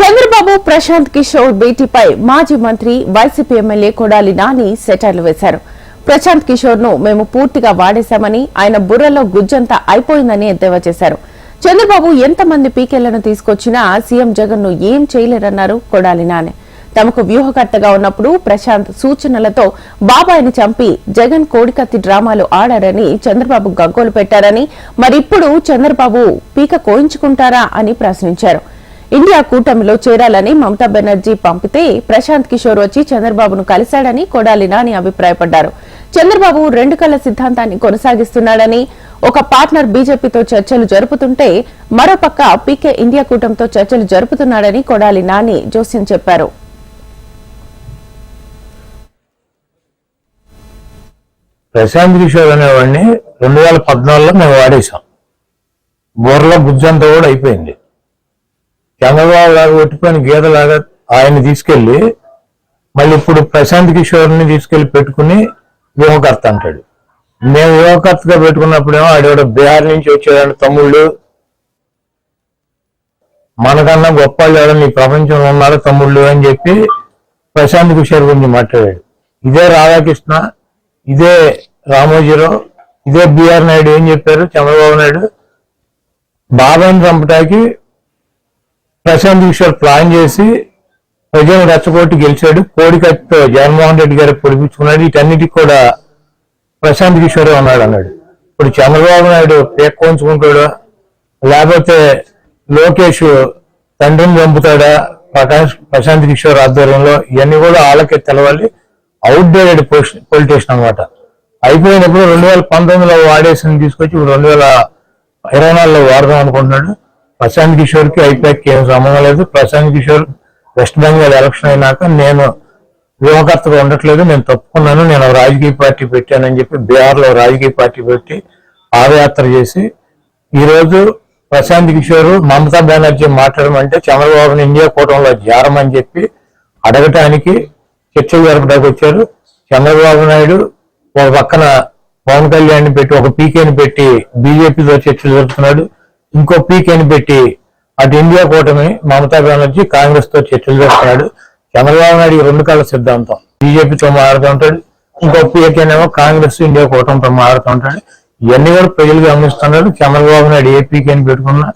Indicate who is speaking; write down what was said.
Speaker 1: చంద్రబాబు ప్రశాంత్ కిషోర్ భేటీపై మాజీ మంత్రి వైసీపీ ఎమ్మెల్యే కొడాలి నాని సెటర్లు వేశారు. ప్రశాంత్ కిషోర్ను మేము పూర్తిగా వాడేశామని ఆయన బుర్రలో గుజ్జంతా అయిపోయిందని ఎద్దేవా చేశారు. చంద్రబాబు ఎంతమంది పీకేలను తీసుకొచ్చినా సీఎం జగన్ను ఏం చేయలేరన్నారు కొడాలి నాని. తమకు వ్యూహకర్తగా ఉన్నప్పుడు ప్రశాంత్ సూచనలతో బాబాయిని చంపి జగన్ కోడికత్తి డ్రామాలు ఆడారని చంద్రబాబు గగ్గోలు పెట్టారని మరిప్పుడు చంద్రబాబు పీక కోయించుకుంటారా అని ప్రశ్నించారు. ఇండియా కూటమిలో చేరాలని మమతా బెనర్జీ పంపితే ప్రశాంత్ కిషోర్ వచ్చి చంద్రబాబును కలిశాడని కొడాలి నాని అభిప్రాయపడ్డారు. చంద్రబాబు రెండు కళ్ళ సిద్ధాంతాన్ని కొనసాగిస్తున్నాడని ఒక పార్ట్నర్ బీజేపీతో చర్చలు జరుపుతుంటే మరోపక్క పీకే ఇండియా కూటమితో చర్చలు జరుపుతున్నాడని కొడాలి నాని జోస్యం చెప్పారు.
Speaker 2: ప్రశాంత్ కిషోర్ అనేవాడిని రెండు వేల పద్నాలుగులో మేము వాడేశాం. బోర్ల బుజ్జంతా కూడా అయిపోయింది. చంద్రబాబు లాగా ఒట్టిపోయిన గీతలాగా ఆయన్ని తీసుకెళ్ళి మళ్ళీ ఇప్పుడు ప్రశాంత్ కిషోర్ని తీసుకెళ్ళి పెట్టుకుని వ్యూహకర్త అంటాడు. మేము వ్యూహకర్తగా పెట్టుకున్నప్పుడేమో ఆడేవాడు బీహార్ నుంచి వచ్చేవాడు తమ్ముళ్ళు. మనకన్నా గొప్ప ఎవరైనా ఈ ప్రపంచంలో ఉన్నారు తమ్ముళ్ళు అని చెప్పి ప్రశాంత్ కిషోర్ గురించి మాట్లాడాడు. ఇదే రాధాకృష్ణ ఇదే రామోజీరావు ఇదే బిఆర్ నాయుడు ఏం చెప్పారు చంద్రబాబు నాయుడు? బాబాని చంపటానికి ప్రశాంత్ కిషోర్ ప్లాన్ చేసి ప్రజలను రెచ్చగొట్టి గెలిచాడు. కోడికత్తితో జగన్మోహన్ రెడ్డి గారు పొడిపించుకున్నాడు. వీటన్నిటికి కూడా ప్రశాంత్ కిషోరే ఉన్నాడు అన్నాడు. ఇప్పుడు చంద్రబాబు నాయుడు పేక్కోంచుకుంటాడా లేకపోతే లోకేష్ తండ్రిని చంపుతాడా? ప్రకాష్ ప్రశాంత్ కిషోర్ ఆధ్వర్యంలో ఇవన్నీ కూడా వాళ్ళకే తెలవాలి. అవుట్డేటెడ్ పొలిటీషియన్ అనమాట అయిపోయినప్పుడు రెండు వేల పంతొమ్మిదిలో వాడేసిన తీసుకొచ్చి ఇప్పుడు రెండు వేల ఇరవై నాలుగులో వాడదాం అనుకుంటున్నాడు. ప్రశాంత్ కిషోర్కి ఐపాక్ ఏం సంబంధం లేదు. ప్రశాంత్ కిషోర్ వెస్ట్ బెంగాల్ ఎలక్షన్ అయినాక నేను వ్యూహకర్తగా ఉండట్లేదు. నేను తప్పుకున్నాను. నేను ఒక రాజకీయ పార్టీ పెట్టానని చెప్పి బీహార్లో రాజకీయ పార్టీ పెట్టి పాదయాత్ర చేసి ఈరోజు ప్రశాంత్ కిషోర్ మమతా బెనర్జీ మాట్లాడమంటే చంద్రబాబుని ఇండియా కూటమిలో జారమని చెప్పి అడగటానికి చర్చలు జరపడానికి వచ్చారు. చంద్రబాబు నాయుడు ఒక పక్కన పవన్ కళ్యాణ్ పెట్టి ఒక పీకేని పెట్టి బీజేపీతో చర్చలు జరుపుతున్నాడు. ఇంకో పీకేని పెట్టి అటు ఇండియా కూటమి మమతా బెనర్జీ కాంగ్రెస్తో చర్చలు చేస్తున్నాడు. చంద్రబాబు నాయుడు రెండు కాళ్ళ సిద్ధాంతం. బీజేపీతో మారుతుంటాడు ఇంకో పీకేనేమో కాంగ్రెస్ ఇండియా కూటమితో మారుతుంటాడు ఇవన్నీ కూడా ప్రజలు గమనిస్తున్నాడు చంద్రబాబు నాయుడు ఏ పీకేని పెట్టుకున్నా